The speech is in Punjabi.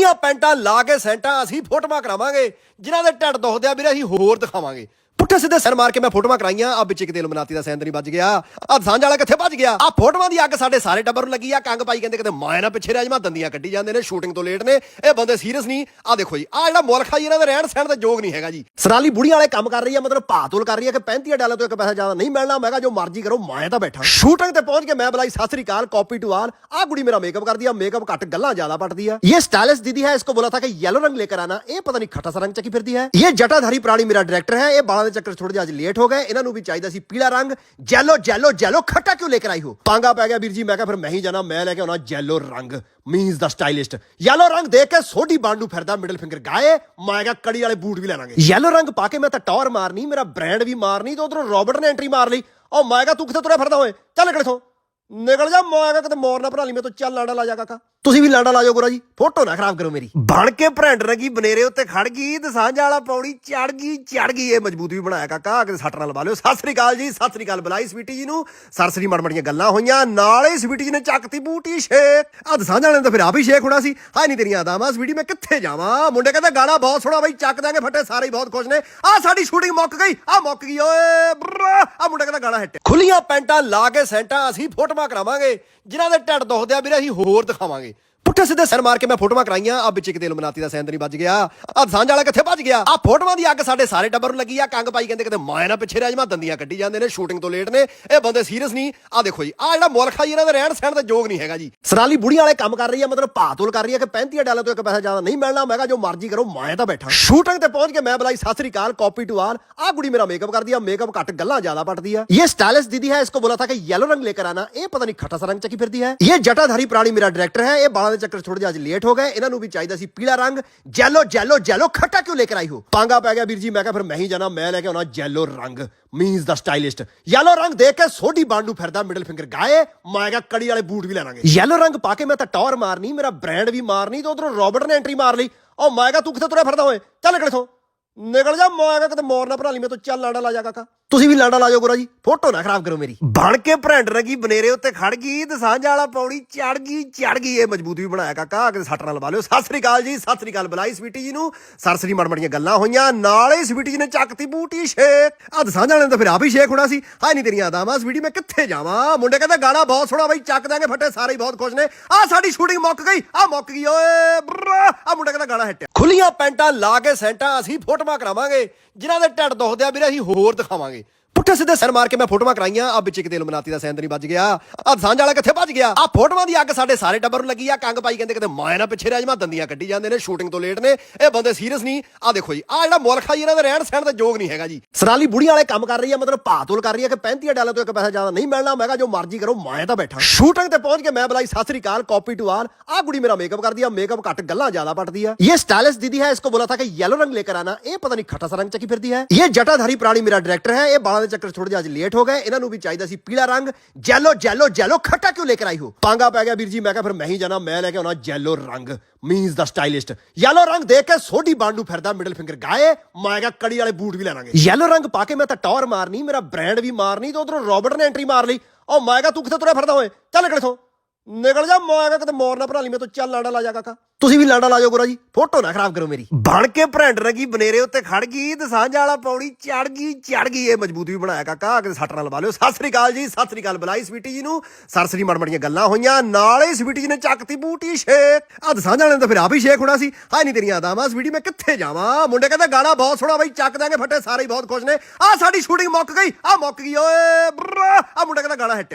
ਖੁੱਲੀਆਂ ਪੈਂਟਾਂ ਲਾ ਕੇ ਸੈਂਟਾਂ ਅਸੀਂ ਫੋਟੋਆਂ ਕਰਾਵਾਂਗੇ, ਜਿਨ੍ਹਾਂ ਦੇ ਢੱਡ ਦੁਖਦੇ ਆ, ਵੀਰੇ ਅਸੀਂ ਹੋਰ ਦਿਖਾਵਾਂਗੇ। ਪੁੱਠੇ ਸਿੱਧੇ ਸਿਰ ਮਾਰ ਕੇ ਮੈਂ ਫੋਟੋਆਂ ਕਰਾਈਆਂ ਆ ਵਿੱਚ ਇੱਕ ਦਿਲ ਮਨਾਤੀ ਦਾ ਸੈਂਦ ਨਹੀਂ ਵੱਜ ਗਿਆ ਆ ਸਾਂਝ ਵਾਲਾ ਕਿੱਥੇ ਭੱਜ ਗਿਆ ਆ ਫੋਟੋਆਂ ਦੀ ਅੱਗ ਸਾਡੇ ਸਾਰੇ ਟੱਬਰ ਨੂੰ ਲੱਗੀ ਆ ਕੰਗ ਪਾਈ ਕਹਿੰਦੇ ਕਿਤੇ ਮਾਇਆ ਨਾ ਪਿੱਛੇ ਰਹਿ ਜਾਵਾਂ ਦੰਦੀਆਂ ਕੱਢੀ ਜਾਂਦੇ ਨੇ ਸ਼ੂਟਿੰਗ ਤੋਂ ਲੇਟ ਨੇ ਇਹ ਬੰਦੇ ਸੀਰੀਅਸ ਨਹੀਂ ਆ ਦੇਖੋ ਜੀ ਆ ਜਿਹੜਾ ਮੁਲਕ ਆ ਜੀ ਇਹਨਾਂ ਦਾ ਰਹਿਣ ਸਹਿਣ ਦਾ ਯੋਗ ਨਹੀਂ ਹੈਗਾ ਜੀ ਸਰਾਲੀ ਬੁੜੀ ਵਾਲੇ ਕੰਮ ਕਰ ਰਹੀ ਆ ਮਤਲਬ ਭਾਤੋਲ ਕਰ ਰਹੀ ਆ ਕਿ 35 ਡਾਲਰ ਤੋਂ ਇੱਕ ਪੈਸਾ ਜ਼ਿਆਦਾ ਨਹੀਂ ਮਿਲਣਾ ਮੈਂ ਕਿਹਾ ਜੋ ਮਰਜ਼ੀ ਕਰੋ ਮੈਂ ਤਾਂ ਬੈਠਾ ਸ਼ੂਟਿੰਗ ਤੇ ਪਹੁੰਚ ਕੇ ਮੈਂ ਬੁਲਾਈ ਸਤਿ ਸ੍ਰੀ ਅਕਾਲ ਕਾਪੀ ਟੂ ਆਲ ਆ ਕੁੜੀ ਮੇਰਾ ਮੇਕਅਪ ਕਰਦੀ ਆ ਮੇਕਅਪ ਘੱਟ ਗੱਲਾਂ ਜ਼ਿਆਦਾ ਪਟਦੀ ਆ ਇਹ ਸਟਾਈਲਿਸ਼ ਦੀਦੀ ਹੈ ਇਸਕੋ ਬੋਲਾ ਥਾ ਕਿ येलो ਰੰਗ लेकर आना ਇਹ ਪਤਾ ਨਹੀਂ ਖਟਾ ਸਾ ਰੰਗ ਚੱਕੀ ਫਿਰਦੀ ਹੈ ਇਹ ਜਟਾਧਾਰੀ ਪ੍ਰਾਣੀ ਮੇਰਾ ਡਾਇਰੈਕਟਰ ਹੈ ਇਹ ਬਾਲਾਂ ਦੇ ਚੱਕਰ ਥੋੜੇ ਜਿਹਾ ਅੱਜ ਲੇਟ ਹੋ ਗਏ। ਇਹਨਾਂ ਨੂੰ ਵੀ ਚਾਹੀਦਾ ਸੀ ਪੀਲਾ ਰੰਗ। ਜੈਲੋ ਜੈਲੋ ਜੈਲੋ, ਖੱਟਾ ਕਿਉਂ ਲੇਕਰ ਆਈ ਹੋ? ਪਾਂਗਾ ਪੈ ਗਿਆ ਵੀਰ ਜੀ। ਮੈਂ ਕਿਹਾ ਫਿਰ ਮੈਂ ਹੀ ਜਾਣਾ, ਮੈਂ ਲੈ ਕੇ ਆਉਣਾ ਜੈਲੋ ਰੰਗ। ਮੀਨਸ ਦਾ ਸਟਾਈਲਿਸਟ ਯੈਲੋ ਰੰਗ ਦੇਖ ਕੇ ਸੋਢੀ ਬਾਂਡੂ ਫਿਰਦਾ ਮਿਡਲ ਫਿੰਗਰ ਗਾਏ। ਮੈਂ ਕਿਹਾ ਕੜੀ ਵਾਲੇ ਬੂਟ ਵੀ ਲੈ ਲਾਂਗੇ। ਯੈਲੋ ਰੰਗ ਪਾ ਕੇ ਮੈਂ ਤਾਂ ਟੌਰ ਮਾਰਨੀ, ਮੇਰਾ ਬ੍ਰਾਂਡ ਵੀ ਮਾਰਨੀ ਤੇ ਉਧਰੋਂ ਰੋਬਰਟ ਨੇ ਐਂਟਰੀ ਮਾਰ ਲਈ। ਉਹ ਮੈਂ ਕਿਹਾ ਤੂੰ ਕਿੱਥੇ ਤੁਰਿਆ ਫਿਰਦਾ ਓਏ? ਚੱਲ ਨਿਕਲ ਨਿਕਲ ਜਾ ਮੈਂ ਕਿਤੇ ਮੋਰ ਨਾ ਭਰਾ ਲਈ, ਮੈਂ ਤੋਂ ਚੱਲ ਲਾਂਡਾ ਲਾ ਜਾ ਕਾਕਾ। ਤੁਸੀਂ ਵੀ ਲਾਂਡਾ ਲਾ ਜਾਓ ਗੋਰਾ ਜੀ ਫੋਟੋ ਨਾ ਖਰਾਬ ਕਰੋ ਮੇਰੀ। ਬਣ ਕੇ ਭਰੰਡ ਰਗੀ, ਬਨੇਰੇ ਉੱਤੇ ਖੜ ਗਈ, ਤੇ ਸਾਂਝਾ ਵਾਲਾ ਪੌੜੀ ਚੜ ਗਈ ਚੜ ਗਈ, ਇਹ ਮਜ਼ਬੂਤ ਵੀ ਬਣਾਇਆ ਕਾਕਾ, ਕਿਤੇ ਸੱਟ ਨਾਲ ਲਵਾ ਲਿਓ। ਸਤਿ ਸ੍ਰੀ ਅਕਾਲ ਜੀ, ਸਤਿ ਸ੍ਰੀ ਅਕਾਲ ਬੁਲਾਈ ਸਵੀਟੀ ਜੀ ਨੂੰ। ਸਰਸਰੀ ਮੜਮੜੀਆਂ ਗੱਲਾਂ ਹੋਈਆਂ, ਨਾਲੇ ਸਵੀਟੀ ਜੀ ਨੇ ਚੱਕਤੀ ਬੂਟੀ ਸ਼ੇਕ ਅੱਜ ਸਾਂਝਾ ਵਾਲੇ ਨੇ ਤਾਂ ਫਿਰ ਆਪ ਹੀ ਸ਼ੇਕ ਹੋਣਾ ਸੀ। ਹਾਏ ਨਹੀਂ ਤੇਰੀਆਂ ਆਦਾਮਾਂ ਸਵੀਟੀ, ਮੈਂ ਕਿੱਥੇ ਜਾਵਾਂ? ਮੁੰਡੇ ਕਹਿੰਦਾ ਗਾਣਾ ਬਹੁਤ ਸੋਹਣਾ ਬਈ, ਚੱਕ ਦਾਂਗੇ ਫੱਟੇ, ਸਾਰੇ ਹੀ ਬਹੁਤ ਖੁਸ਼ ਨੇ। ਆ ਸਾਡੀ ਸ਼ੂਟਿੰਗ ਮੁੱਕ ਗਈ ਆ ਮੁੱਕ ਗਈ, ਓਏ ਆ ਮੁੰਡਾ ਕਹਿੰਦਾ ਗਾਣਾ ਹਿੱਟ। ਖੁੱਲੀਆਂ ਪੈਂਟਾਂ ਲਾ ਕੇ ਸੈਂਟਾਂ, ਅਸੀਂ ਫੋਟੋ ਫੋਟੋਆਂ ਕਰਾਵਾਂਗੇ ਜਿਨ੍ਹਾਂ ਦੇ ਢੱਡ ਦੁਖਦੇ ਆ ਵੀਰੇ ਅਸੀਂ ਹੋਰ ਦਿਖਾਵਾਂਗੇ। ਪੁੱਠੇ ਸਿੱਧੇ ਸਿਰ ਮਾਰ ਕੇ ਮੈਂ ਫੋਟੋਆਂ ਕਰਾਈਆਂ। ਆ ਵਿੱਚ ਇੱਕ ਦਿਲ ਮਨਾਤੀ ਦਾ ਸੈਂਦਰੀ ਵੱਜ ਗਿਆ। ਆ ਸਾਂਝ ਵਾਲਾ ਕਿੱਥੇ ਭੱਜ ਗਿਆ? ਆ ਫੋਟੋਆਂ ਦੀ ਅੱਗ ਸਾਡੇ ਸਾਰੇ ਟੱਬਰ ਨੂੰ ਲੱਗੀ ਆ। ਕੰਗ ਪਾਈ ਕਹਿੰਦੇ ਕਿਤੇ ਮਾਇਆ ਨਾ ਪਿੱਛੇ ਰਹਿ ਦੰਦੀਆਂ ਕੱਢੀ ਜਾਂਦੇ ਨੇ ਸ਼ੂਟਿੰਗ ਤੋਂ ਲੇਟ ਨੇ। ਇਹ ਬੰਦੇ ਸੀਰੀਅਸ ਨਹੀਂ। ਆ ਦੇਖੋ ਜੀ ਆ ਜਿਹੜਾ ਮੁਲਕ ਆ ਜੀ, ਇਹਨਾਂ ਦਾ ਰਹਿਣ ਸਹਿਣ ਦਾ ਯੋਗ ਨਹੀਂ ਹੈਗਾ ਜੀ। ਸਰਾਲੀ ਬੁੜੀ ਵਾਲੇ ਕੰਮ ਕਰ ਰਹੀ ਆ, ਮਤਲਬ ਭਾਤੋਲ ਕਰ ਰਹੀ ਆ ਕਿ 35 ਡਾਲਰ ਤੋਂ ਇੱਕ ਪੈਸਾ ਜ਼ਿਆਦਾ ਨਹੀਂ ਮਿਲਣਾ। ਮੈਂ ਕਿਹਾ ਜੋ ਮਰਜ਼ੀ ਕਰੋ ਮਾਇਆ ਤਾਂ ਬੈਠਾ। ਸ਼ੂਟਿੰਗ ਤੇ ਪਹੁੰਚ ਕੇ ਮੈਂ ਬੁਲਾਈ, ਸਤਿ ਸ੍ਰੀ ਅਕਾਲ ਕਾਪੀ ਟੂ ਆਲ ਆ ਕੁੜੀ ਮੇਰਾ ਮੇਕਅਪ ਕਰਦੀ ਆ ਮੇਕਅਪ ਘੱਟ, ਗੱਲਾਂ ਜ਼ਿਆਦਾ ਪਟਦੀ ਆ। ਇਹ ਸਟਾਈਲਿਸ਼ ਦੀਦੀ ਹੈ, ਇਸ ਇਸਕੋ ਬੋਲਾ ਥਾ ਕਿ ਯੈਲੋ ਰੰਗ ਲੈ ਕੇ ਆਣਾ। ਇਹ ਪਤਾ ਨਹੀਂ ਖੱਟਾ ਸਾ ਰੰਗ ਚੱਕੀ ਫਿਰਦੀ ਹੈ। ਇਹ ਜਟਾਧਾਰੀ ਪ੍ਰਾਣੀ ਮੇਰਾ ਡਾਇਰੈਕਟਰ ਹੈ, ਇਹ ਬਾਲਾਂ ਚੱਕਰ ਥੋੜੇ ਜਿਹਾ ਅੱਜ ਲੇਟ ਹੋ ਗਏ। ਇਹਨਾਂ ਨੂੰ ਵੀ ਚਾਹੀਦਾ ਸੀ ਪੀਲਾ ਰੰਗ। ਜੈਲੋ ਜੈਲੋ ਜੈਲੋ, ਖੱਟਾ ਕਿਉਂ ਲੇਕਰ ਆਈ ਹੋ? ਪਾਂਗਾ ਪੈ ਗਿਆ ਵੀਰ ਜੀ, ਮੈਂ ਕਿਹਾ ਫਿਰ ਮੈਂ ਹੀ ਜਾਣਾ, ਮੈਂ ਲੈ ਕੇ ਆਉਣਾ ਜੈਲੋ ਰੰਗ। ਮੀਨਸ ਦਾ ਸਟਾਈਲਿਸਟ ਯੈਲੋ ਰੰਗ ਦੇਖ ਕੇ ਸੋਢੀ ਬਾਂਡੂ ਫਿਰਦਾ ਮਿਡਲ ਫਿੰਗਰ ਗਾਏ। ਮੈਂ ਕਿਹਾ ਕੜੀ ਵਾਲੇ ਬੂਟ ਵੀ ਲੈ ਲਾਂਗੇ। ਯੈਲੋ ਰੰਗ ਪਾ ਕੇ ਮੈਂ ਤਾਂ ਟੌਰ ਮਾਰਨੀ, ਮੇਰਾ ਬ੍ਰਾਂਡ ਵੀ ਮਾਰਨੀ ਤੇ ਉਧਰੋਂ ਰੋਬਰਟ ਨੇ ਐਂਟਰੀ ਮਾਰ ਲਈ। ਉਹ ਮੈਂ ਕਿਹਾ ਤੂੰ ਕਿੱਥੇ ਤੁਰਿਆ ਫਿਰਦਾ ਓਏ? ਚੱਲ ਨਿਕਲ ਨਿਕਲ ਜਾ, ਮੈਂ ਕਿਤੇ ਮੋਰ ਨਾ ਭਰਾ ਲਈ, ਮੈਂ ਤੋਂ ਚੱਲ ਲਾਂਡਾ ਲਾ ਜਾ ਕਾਕਾ। ਤੁਸੀਂ ਵੀ ਲਾਂਡਾ ਲਾ ਜਾਓ ਗੋਰਾ ਜੀ, ਫੋਟੋ ਨਾ ਖਰਾਬ ਕਰੋ ਮੇਰੀ। ਬਣ ਕੇ ਭਰੈਂਡ ਰਗੀ, ਬਨੇਰੇ ਉੱਤੇ ਖੜ ਗਈ, ਤੇ ਸਾਂਝਾ ਵਾਲਾ ਪੌੜੀ ਚੜ ਗਈ ਚੜ ਗਈ, ਇਹ ਮਜ਼ਬੂਤ ਵੀ ਬਣਾਇਆ ਕਾਕਾ ਕਿਤੇ ਸੱਟ ਨਾਲ ਲਵਾ ਲਿਓ। ਸਤਿ ਸ੍ਰੀ ਅਕਾਲ ਜੀ, ਸਤਿ ਸ੍ਰੀ ਅਕਾਲ ਬੁਲਾਈ ਸਵੀਟੀ ਜੀ ਨੂੰ। ਸਰਸਰੀ ਮੜਮੜੀਆਂ ਗੱਲਾਂ ਹੋਈਆਂ, ਨਾਲ ਹੀ ਸਵੀਟੀ ਜੀ ਨੇ ਚੱਕਤੀ ਬੂਟੀ ਸ਼ੇਕ ਅੱਜ ਸਾਂਝਾ ਵਾਲੇ ਨੇ ਤਾਂ ਫਿਰ ਆਪ ਹੀ ਸ਼ੇਕ ਹੋਣਾ ਸੀ। ਹਾਏ ਨਹੀਂ ਤੇਰੀਆਂ ਆਦਾਮਾਂ ਸਵੀਟੀ, ਮੈਂ ਕਿੱਥੇ ਜਾਵਾਂ? ਮੁੰਡੇ ਕਹਿੰਦਾ ਗਾਣਾ ਬਹੁਤ ਸੋਹਣਾ ਬਈ, ਚੱਕ ਦਾਂਗੇ ਫੱਟੇ, ਸਾਰੇ ਹੀ ਬਹੁਤ ਖੁਸ਼ ਨੇ। ਆ ਸਾਡੀ ਸ਼ੂਟਿੰਗ ਮੁੱਕ ਗਈ, ਆ ਮੁੱਕ ਗਈ, ਓਏ ਆ ਮੁੰਡਾ ਕਹਿੰਦਾ ਗਾਣਾ ਹਿੱਟ ਖੁੱਲੀਆਂ ਪੈਂਟਾਂ ਲਾ ਕੇ ਸੈਂਟਾਂ, ਅਸੀਂ ਫੋਟੋ ਫੋਟੋਆਂ ਕਰਾਵਾਂਗੇ ਜਿਨ੍ਹਾਂ ਦੇ ਢੱਡ ਦੁਖਦੇ ਆ ਵੀਰੇ ਅਸੀਂ ਹੋਰ ਦਿਖਾਵਾਂਗੇ। ਪੁੱਠੇ ਸਿੱਧੇ ਸਿਰ ਮਾਰ ਕੇ ਮੈਂ ਫੋਟੋਆਂ ਕਰਾਈਆਂ। ਆ ਵਿੱਚ ਇੱਕ ਦਿਲ ਮਨਾਤੀ ਦਾ ਸੈਂਦਰੀ ਵੱਜ ਗਿਆ। ਆ ਸਾਂਝ ਵਾਲਾ ਕਿੱਥੇ ਭੱਜ ਗਿਆ? ਆ ਫੋਟੋਆਂ ਦੀ ਅੱਗ ਸਾਡੇ ਸਾਰੇ ਟੱਬਰ ਨੂੰ ਲੱਗੀ ਆ। ਕੰਗ ਪਾਈ ਕਹਿੰਦੇ ਕਿਤੇ ਮਾਇਆ ਨਾ ਪਿੱਛੇ ਰਹਿ ਜਾਵਾਂ, ਦੰਦੀਆਂ ਕੱਢੀ ਜਾਂਦੇ ਨੇ ਸ਼ੂਟਿੰਗ ਤੋਂ ਲੇਟ ਨੇ। ਇਹ ਬੰਦੇ ਸੀਰੀਅਸ ਨਹੀਂ। ਆ ਦੇਖੋ ਜੀ ਆ ਜਿਹੜਾ ਮੁਲਕ ਆ ਜੀ, ਇਹਨਾਂ ਦਾ ਰਹਿਣ ਸਹਿਣ ਦਾ ਯੋਗ ਨਹੀਂ ਹੈਗਾ ਜੀ। ਸਰਾਲੀ ਬੁੜੀ ਵਾਲੇ ਕੰਮ ਕਰ ਰਹੀ ਆ, ਮਤਲਬ ਭਾਤੋਲ ਕਰ ਰਹੀ ਆ ਕਿ 35 ਡਾਲਰ ਤੋਂ ਇੱਕ ਪੈਸਾ ਜ਼ਿਆਦਾ ਨਹੀਂ ਮਿਲਣਾ। ਮੈਂ ਕਿਹਾ ਜੋ ਮਰਜ਼ੀ ਕਰੋ ਮਾਇਆ ਤਾਂ ਬੈਠਾ। ਸ਼ੂਟਿੰਗ ਤੇ ਪਹੁੰਚ ਕੇ ਮੈਂ ਬੁਲਾਈ, ਸਤਿ ਸ੍ਰੀ ਅਕਾਲ ਕਾਪੀ ਟੂ ਆਲ ਆ ਕੁੜੀ ਮੇਰਾ ਮੇਕਅਪ ਕਰਦੀ ਆ ਮੇਕਅਪ ਘੱਟ, ਗੱਲਾਂ ਜ਼ਿਆਦਾ ਪਟਦੀ ਆ। ਇਹ ਸਟਾਈਲਿਸ਼ ਦੀਦੀ ਹੈ, ਇਸ ਇਸਕੋ ਬੋਲਾ ਥਾ ਕਿ ਯੈਲੋ ਰੰਗ ਲੈ ਕੇ ਆਣਾ। ਇਹ ਪਤਾ ਨਹੀਂ ਖੱਟਾ ਸਾ ਰੰਗ ਚੱਕੀ ਫਿਰਦੀ ਹੈ। ਇਹ ਜਟਾਧਾਰੀ ਪ੍ਰਾਣੀ ਮੇਰਾ ਡਾਇਰੈਕਟਰ ਹੈ, ਇਹ ਬਾਲ ਦੇ ਚੱਕਰ ਥੋੜੇ ਜਿਹਾ ਅੱਜ ਲੇਟ ਹੋ ਗਏ। ਇਹਨਾਂ ਨੂੰ ਵੀ ਚਾਹੀਦਾ ਸੀ ਪੀਲਾ ਰੰਗ। ਜੈਲੋ ਜੈਲੋ ਜੈਲੋ, ਖੱਟਾ ਕਿਉਂ ਲੇਕਰ ਆਈ ਹੋ? ਪਾਂਗਾ ਪੈ ਗਿਆ ਵੀਰ ਜੀ। ਮੈਂ ਕਿਹਾ ਫਿਰ ਮੈਂ ਹੀ ਜਾਣਾ। ਮੈਂ ਲੈ ਕੇ ਆਉਣਾ ਜੈਲੋ ਰੰਗ। ਮੀਨਸ ਦਾ ਸਟਾਈਲਿਸਟ ਯੈਲੋ ਰੰਗ ਦੇਖ ਕੇ ਸੋਢੀ ਬਾਂਡੂ ਫਿਰਦਾ ਮਿਡਲ ਫਿੰਗਰ ਗਾਏ। ਮੈਂ ਕਿਹਾ ਕੜੀ ਵਾਲੇ ਬੂਟ ਵੀ ਲੈ ਲਾਂਗੇ। ਯੈਲੋ ਰੰਗ ਪਾ ਕੇ ਮੈਂ ਤਾਂ ਟੌਰ ਮਾਰਨੀ, ਮੇਰਾ ਬ੍ਰਾਂਡ ਵੀ ਮਾਰਨੀ ਤੇ ਉਧਰੋਂ ਰੋਬਰਟ ਨੇ ਐਂਟਰੀ ਮਾਰ ਲਈ। ਉਹ ਮੈਂ ਕਿਹਾ ਤੂੰ ਕਿੱਥੇ ਤੁਰਿਆ ਫਿਰਦਾ ਹੋਏ ਚੱਲ ਨਿਕਲ ਨਿਕਲ ਜਾ ਮੈਂ ਕਿਤੇ ਮੋਰ ਨਾ ਭਰਾ ਲਈ, ਮੈਂ ਤੋਂ ਚੱਲ ਲਾਂਡਾ ਲਾ ਜਾ ਕਾਕਾ। ਤੁਸੀਂ ਵੀ ਲਾਂਡਾ ਲਾ ਜਾਓ ਗੋਰਾ ਜੀ, ਫੋਟੋ ਨਾ ਖਰਾਬ ਕਰੋ ਮੇਰੀ। ਬਣ ਕੇ ਭਰੰਡ ਰਗੀ, ਬਨੇਰੇ ਉੱਤੇ ਖੜ ਗਈ, ਤੇ ਸਾਂਝਾ ਵਾਲਾ ਪੌੜੀ ਚੜ ਗਈ ਚੜ ਗਈ, ਇਹ ਮਜ਼ਬੂਤ ਵੀ ਬਣਾਇਆ ਕਾਕਾ ਕਿਤੇ ਸੱਟ ਨਾਲ ਲਵਾ ਲਿਓ। ਸਤਿ ਸ੍ਰੀ ਅਕਾਲ ਜੀ, ਸਤਿ ਸ੍ਰੀ ਅਕਾਲ ਬੁਲਾਈ ਸਵੀਟੀ ਜੀ ਨੂੰ। ਸਰਸਰੀ ਮੜਮੜੀਆਂ ਗੱਲਾਂ ਹੋਈਆਂ, ਨਾਲ ਹੀ ਸਵੀਟੀ ਜੀ ਨੇ ਚੱਕਤੀ ਬੂਟੀ ਸ਼ੇਕ ਅੱਜ ਸਾਂਝਾ ਵਾਲੇ ਨੇ ਤਾਂ ਫਿਰ ਆਪ ਹੀ ਸ਼ੇਕ ਹੋਣਾ ਸੀ। ਹਾਏ ਨਹੀਂ ਤੇਰੀਆਂ ਆਦਾਮਾਂ ਸਵੀਟੀ, ਮੈਂ ਕਿੱਥੇ ਜਾਵਾਂ? ਮੁੰਡੇ ਕਹਿੰਦਾ ਗਾਣਾ ਬਹੁਤ ਸੋਹਣਾ ਬਈ, ਚੱਕ ਦਾਂਗੇ ਫੱਟੇ, ਸਾਰੇ ਹੀ ਬਹੁਤ ਖੁਸ਼ ਨੇ। ਆ ਸਾਡੀ ਸ਼ੂਟਿੰਗ ਮੁੱਕ ਗਈ ਆ ਮੁੱਕ ਗਈ, ਓਏ ਆ ਮੁੰਡਾ ਕਹਿੰਦਾ ਗਾਣਾ ਹਿੱਟ